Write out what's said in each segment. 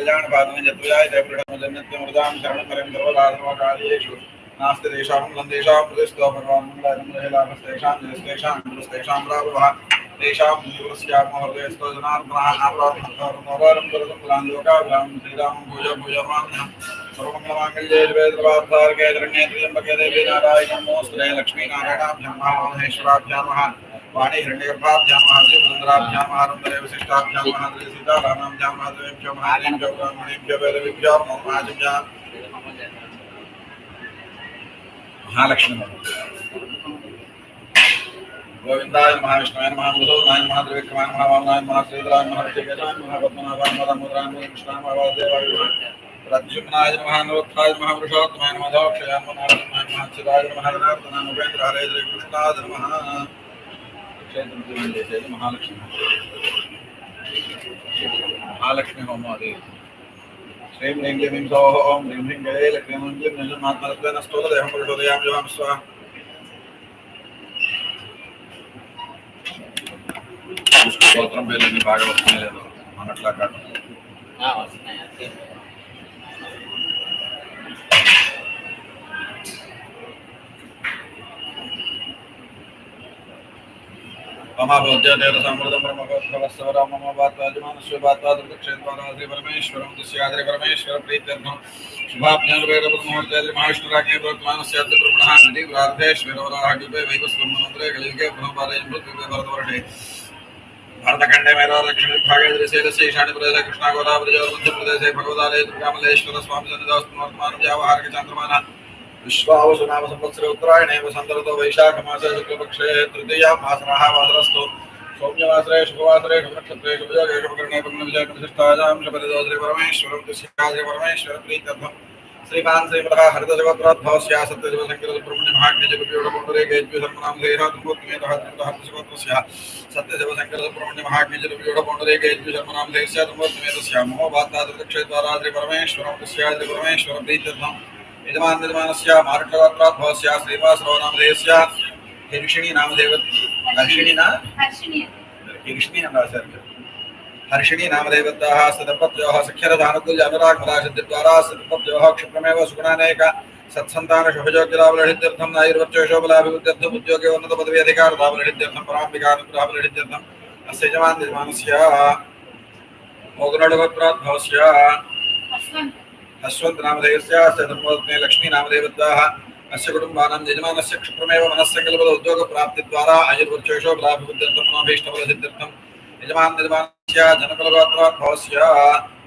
कल्याण पादन जत्वयाय देवृढमजन्यत्यमृदां शरणं करिं सर्वदासमकार्येषु नास्ति तेषां लन्देषां प्रतिस्तो भगवान् मङ्गलाजन्महेलाभस्तेषां जयस्तेषां गुरुस्तेषां लाभः तेषां जीवस्यामहृदयस्तो जनार्दनः आप्राप्तोरं दुर्गं लोकाभ्यां श्रीरामं भूय भूयमान्यं सर्वमङ्गलमाङ्गल्ये वेदवार्तार्के धरण्ये त्र्यम्बके देवी नारायणं नमोऽस्तुते लक्ष्मीनारायणाभ्यां महेश्वराभ्यां वाणी हिरण्यगर्भाभ्यामाहारभ्यामाहारभ्यां वसिष्ठाभ्यामाहारे सीतारामां भ्यां माधवेभ्यो महादेभ्यो ब्राह्मणेभ्यो वैरवेभ्यो मौमाजभ्या महालक्ष्मी गोविंदाय महाविष्णुवाय महाबुधोनाय महात्रिविक्रमाय महावामनाय महाश्रीधराय महाविजयगजाय महापद्मनाभाय महामधुराय महाकृष्णाय महावासदेवाय महानवोत्थाय नमः। క్షేత్రం పూజలు చేసేది మహాలక్ష్మి మహాలక్ష్మి హోమం అది శ్రీం హ్రీం క్లీం హ్రీం సౌః ఓం హ్రీం హ్రీం గయే లక్ష్మీ ఓం క్లీం నిర్జన్మాత్మరత్వేన స్తోత్రదేహం పురుషోదయాం యోగం స్వ స్తోత్రం పేర్లు బాగా వస్తున్నాయి లేదు మనట్లా కాదు మమాభోజ్యతేన సమృతం బ్రహ్మగోత్రవస్తవరం మమ వాత్వాజమానస్వ వాత్వాదృతక్షేత్వాదాద్రి పరమేశ్వరం తస్యాద్రి పరమేశ్వర ప్రీత్యర్థం శుభాభ్యానుభైరవృతమూర్తేద్రి మహేశ్వరాజ్ఞే ప్రవర్తమానస్య బ్రహ్మణ నిధి రాధేశ్వరవరాహగిపే వైవస్వర్మమంత్రే కలిగే పునఃపాదయం మృత్యుగే భరతవరణే భారతఖండే మేరో రక్షణ విభాగే దృశ్యదశ ఈశాన్య ప్రదేశ కృష్ణా గోదావరి మధ్యప్రదేశే భగవదాలయ దుర్గామలేశ్వర స్వామి సన్నిధాస్ పునర్మానం వ్యావహారిక చంద్రమాన విశ్వావసు నామ సంవత్సర ఉత్తరాయణే వసంతరతో వైశాఖమాసే శుక్లపక్షే తృతీయ మాసనః వాసరస్తు సౌమ్యవాసరే శుభవాసరే శుభనక్షత్రే శుభయోగే శుభకరణే పుణ్యవిజయకృష్టాయాం శుభరిదో శ్రీ పరమేశ్వరం శ్రీ పరమేశ్వర ప్రీత్యర్థం శ్రీమాన్ శ్రీమత హరితజగద్రాద్భాస్యా సత్యజవ శంకర సుబ్రహ్మణ్య మహాగ్నిజలపయోడపుండరే గేజ్యుసర్మనాం ధైరాత్మూర్తిమేతహాత్మతహాత్మస్య సత్యజవ శంకర సుబ్రహ్మణ్య మహాగ్నిజలపయోడపుండరే గేజ్యుసర్మనాం ధైర్స్యాత్మూర్తిమేతస్యా మహోభాత్తాదృక్షేత్వారా శ్రీ పరమేశ్వరం శ్రీ పరమేశ్వర ప్రీత్యర్థం यजमान निर्माणस्य मारुटवात्राद्भवस्य श्रीनिवासरावनामधेयस्य हर्षिणी नामधेव हर्षिणी न? हर्षिणी नामाचार्य हर्षिणी नामदेवताः सदम्पत्योः सख्यरथानुकूल्य अनुरागपदाशद्द्वारा सदम्पत्योः क्षिप्रमेव सुगुणानेक सत्सन्तानशुभयोग्यलाभलहित्यर्थं नायुर्वक्षोषोबलाभिवृद्ध्यर्थम् उद्योगे उन्नतपदवी अधिकारताबलहित्यर्थं पराम्बिकानुग्रहबलहित्यर्थम् अस्य यजमान निर्माणस्य मोगनडुगत्राद्भवस्य అశ్వత్నామధేయస్యాస్తమోత్నే లక్ష్మీనామదేవద్వాహ అస్య కుటుంబానం యజమానస్య క్షుప్రమేవ మనస్సంకల్పద ఉద్యోగ ప్రాప్తి ద్వారా అయుర్వర్చేషో ప్రాభివృద్ధ్యర్థం మనోభీష్టఫలసిద్ధ్యర్థం యజమాన్ నిర్మాణస్య జనకులగోత్రాద్భవస్య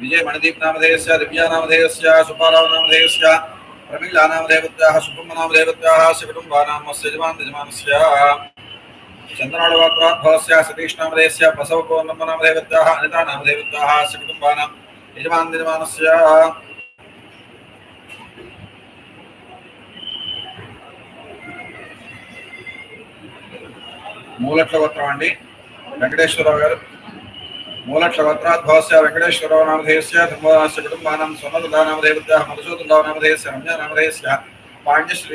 విజయమణిదీప్నామధేయస్య దివ్యానామధేయస్య సుపారావనామధేయస్య ప్రమీళానామదేవత్యాహ సుబ్రహ్మణామదేవత్యాహ అస్య కుటుంబానాం అస్య యజమాన్ యజమానస్య చంద్రనాడగోత్రాద్భవస్య సతీష్నామధేయస్య బసవపూర్ణమ్మనామధేవత్యాహ అనితానామధేవత్యాహ అస్య కుటుంబానాం యజమాన్ నిర్మాణస్య మూలట్ల వత్రం అండి వెంకటేశ్వరరావు గారు. మూలక్ష గోత్రాద్భవస్య వెంకటేశ్వరరావు నామధేయస్య ధర్మదానస్య కుటుంబానం స్వర్ణదానామధేవత్యాः మధుసూదనరావు నామధేయస్య రమ్య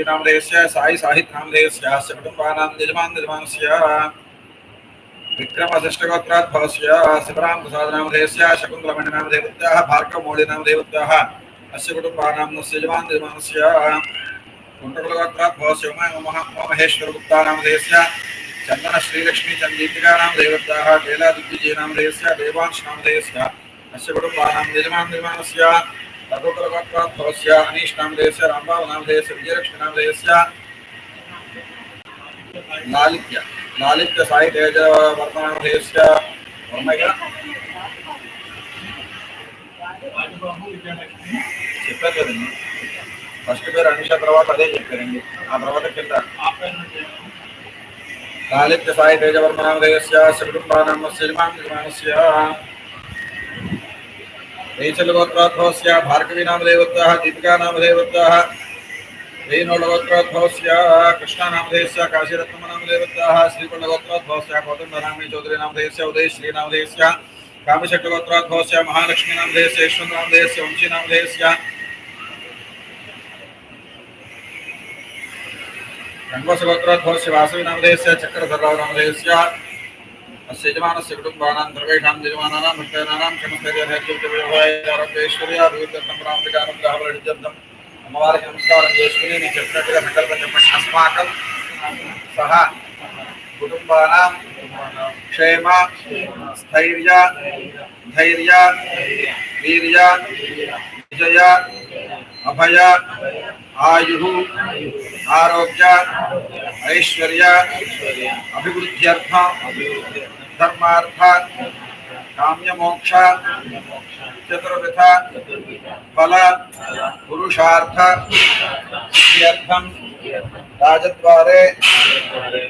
నామధేయస్య సాయి సాహిత్ నామధేయస్య అస్య కుటుంబానాం యజమాన్ యజమానస్య. విక్రమశిష్టగోత్రాద్భవస్య శివరాం ప్రసాద నామధేయస్య శకుంతలమణి నామధేవత్యాः భార్గవమౌళి నామధేవత్యాः అస్య కుటుంబానాం నస్య యజమాన్ యజమానస్య. కుంటకులగోత్రాద్భవస్య ఉమామహేశ్వర చందన శ్రీలక్ష్మి చందీపికానాం దేవతాః లీలాదిగ్విజయనాం రేయస్య దేవాంశాం రేయస్య అస్య కుటుంబానాం నిజమాం నిర్మాణస్య తదోత్తరవాక్వాత్ భవస్య అనీష్టాం రేయస్య రాంబావనాం రేయస్య విజయలక్ష్మినాం రేయస్య లాలిత్య లాలిత్య సాయి చెప్పారు కదండి. ఫస్ట్ పేరు అనుష తర్వాత అదే చెప్పారండి. ఆ తర్వాత కింద. लालित्यसाय तेजवर्मनामधेयस्य श्रीकुम्बानामस्य इमाङ्गमानस्य रेचलगोत्रोद्भवस्य भार्गवीनामदेवत्याः दीपिकानामदेवत्याः रेणोलगोत्रोद्भवस्य कृष्णानामधेयस्य काशीरत्नमनामदेवत्याः श्रीकुण्डगोत्रोद्भवस्य कोदण्डनामी चौधरीनामधेयस्य उदय श्रीनामधेयस्य कामशक्तिगोत्रोद्भवस्य महालक्ष्मीनामधेयस्य, यशवन्तनामधेयस्य, वंशीनामधेयस्य नामधेयस्य गङ्गोसगोत्रोद्भवस्य वासवी नामधेयस्य चक्रधरराव नामधेयस्य अस्य यजमानस्य कुटुम्बानां सर्वेषां यजमानानां भक्तानां क्षमस्थैर्यैश्वर्याभिवृद्ध्यर्थं रामविकानुग्रहवलित्यर्थम् అమ్మవారికి నమస్కారం చేసుకుని నేను చెప్పినట్టుగా సంకల్పం చెప్పండి అస్మాకం సహ కుటుంబానాం క్షేమ స్థైర్య ధైర్య వీర్య విజయ అభయ ఆయు आरोग्य, ऐश्वर्य, अभिवृद्ध्यर्थ ಧರ್ಮಾರ್ಥ काम्य मोक्ष चतुर्विध फल पुरुषार्थ सिद्ध्यर्थम राजद्वारे,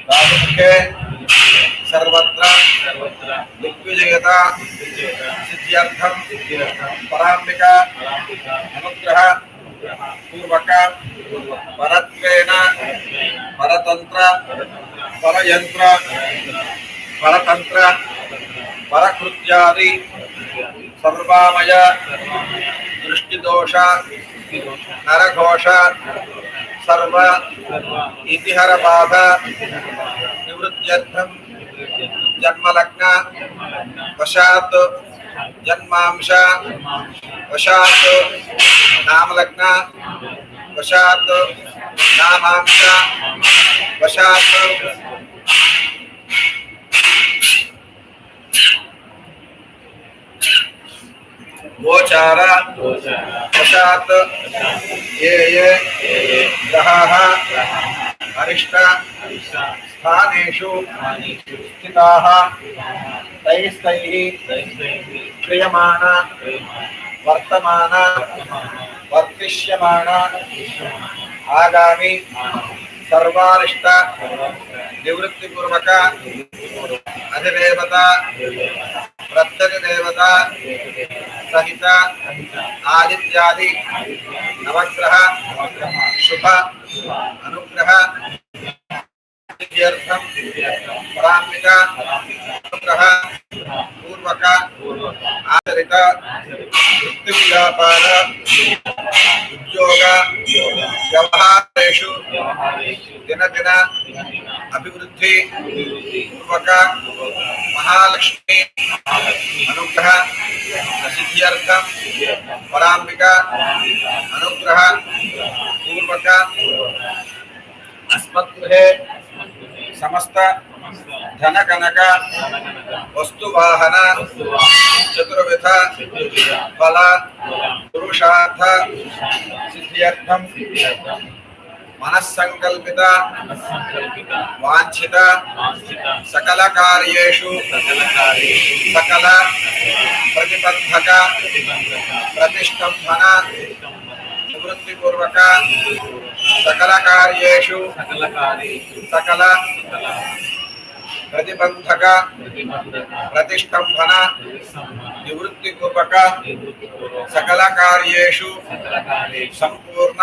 राजमुखे, सर्वत्र, दिग्विजयता सिद्ध्यर्थम पराम्बिका, अनुग्रह పూర్వక పరత్వేన పరతంత్ర పరయంత్ర పరతంత్ర పరకృత్యాది సర్వామయ దృష్టిదోష నరఘోష సర్వ ఇతిహర బాధ నివృత్త్యర్థం జన్మలగ్న వశాత్ जन्मांश। वशात नाम लग्न वशात नामांश। वशात गोचार। वशात ये ये। दहा अरिष्ट। స్థితాः తైస్తైः క్రియమాణ వర్తమాన వర్తిష్యమాణ ఆగామి సర్వారిష్ట నివృత్తిపూర్వక అధిదేవత ప్రత్యధి దేవత సహిత ఆదిత్యాది నవగ్రహ శుభ అనుగ్రహ विद्यार्थम परामिता पुत्रः पूर्वक आचरित वृत्तिव्यापार उद्योग व्यवहारेषु दिनदिन अभिवृद्धि पूर्वक महालक्ष्मी अनुग्रह प्रसिद्ध्यर्थम पराम्बिका अनुग्रह पूर्वक अस्मत् ಸಮಸ್ತ ಧನ ಕನಕ ವಸ್ತು ವಾಹನ, ಚತುರ್ವಿಧ ಫಲ ಪುರುಷಾರ್ಥ वांछित सकल कार्यु सकल प्रतिबंधक प्रतिष्ठन निवृत्तिपूर्वक సకల కార్యేషు సకల ప్రతిబంధక ప్రతిష్టంభన నివృత్తిపూర్వక సకల కార్యేషు సంపూర్ణ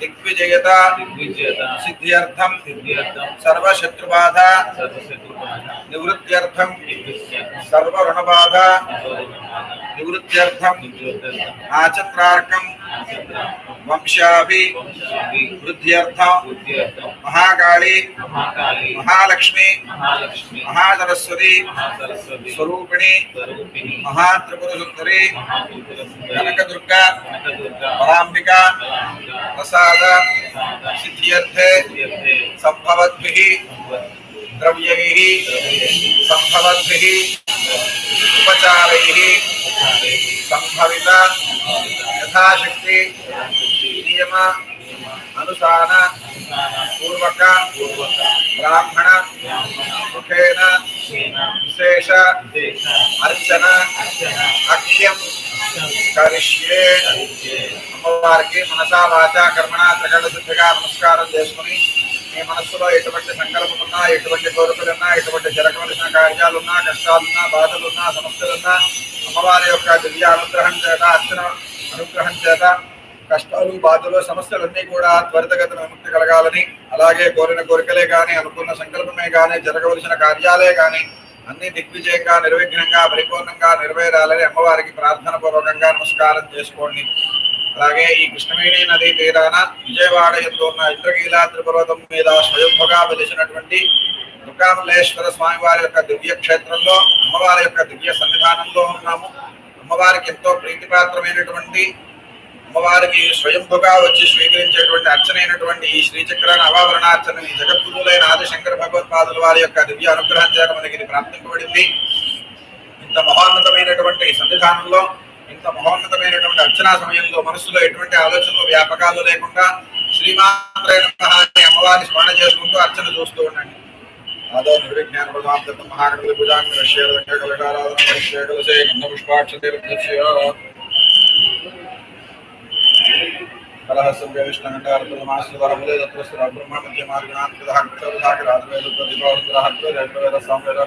దిగ్విజయత సిద్ధ్యర్థం సర్వశత్రుబాధ निवृत्थ सर्वणबाधा निवृत्थ निवृत्त्यर्थम वंशा वृद्ध्यर्थ महाकाली। महालक्ष्मी। महासरस्वती स्वरूपिणी। महात्रिपुरसुंदरी कनकदुर्गा। पराबिका प्रसाद। सिद्ध्यर्थे। संभवद्भिः। ద్రవ్యైః సంభవద్భిః ఉపచారైః సంభవిత యథాశక్తి నియమ అనుసార పూర్వక బ్రాహ్మణ ముఖేన విశేష అర్చన అఖ్యం కరిష్యే. అమ్మవారికి మనసా వాచ కర్మణ త్రికట శుద్ధిగా నమస్కారం చేసుకుని మీ మనస్సులో ఎటువంటి సంకల్పమున్నా ఎటువంటి కోరికలున్నా ఎటువంటి జరగవలసిన కార్యాలున్నా కష్టాలున్నా బాధలున్నా సమస్యలున్నా అమ్మవారి యొక్క దివ్య అనుగ్రహం చేత అర్చన అనుగ్రహం చేత కష్టాలు బాధలు సమస్యలన్నీ కూడా త్వరితగతిన విముక్తి కలగాలని అలాగే కోరిన కోరికలే కానీ అనుకున్న సంకల్పమే కానీ జరగవలసిన కార్యాలే కానీ అన్ని దిగ్విజయంగా నిర్విఘ్నంగా పరిపూర్ణంగా నెరవేరాలని అమ్మవారికి ప్రార్థన పూర్వకంగా నమస్కారం చేసుకోండి. అలాగే ఈ కృష్ణవేణి నది తీరాన విజయవాడ ఎందు ఉన్న ఇంద్రకీలాద్రి పర్వతం మీద స్వయంభుగా వెలిసినటువంటి దుర్గామల్లేశ్వర స్వామి వారి యొక్క దివ్య క్షేత్రంలో అమ్మవారి యొక్క దివ్య సన్నిధానంలో ఉన్నాము. అమ్మవారికి ఎంతో ప్రీతిపాత్రమైనటువంటి అమ్మవారికి స్వయంభుగా వచ్చి స్వీకరించేటువంటి అర్చనైనటువంటి ఈ శ్రీచక్ర నవావరణార్చన ఈ జగద్గురులైన ఆదిశంకర భగవత్పాదుల వారి యొక్క దివ్య అనుగ్రహం చేత మనకి ఇది ప్రాప్తింపబడింది. ఇంత మహోన్నతమైనటువంటి సన్నిధానంలో ఇంత మహోన్నతమైనటువంటి అర్చనా సమయంలో మనసులో ఎటువంటి ఆలోచనలు వ్యాపకాలు లేకుండా శ్రీమాత్రే అమ్మవారిని స్మరణ చేసుకుంటూ అర్చన చూస్తూ ఉండండి. ఆదో నిర్విజ్ఞాన ప్రధాన మహాగణపతి పూజాంగ రష్య కలకారాధన రష్య కలసే గంధ పుష్పాక్షతే కలహసం విష్ణుగంటారమాశ్రదరములే దత్రస్ర బ్రహ్మ మధ్య మార్గనాథ సాంవేద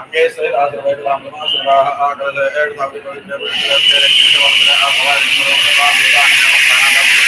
अंगे सहित आशीर्वाद राम नमः शिवाह आकल एड धावि को जब तेरे की तो अपने आप हमारे गुरु के पास देता है हम अपना नाम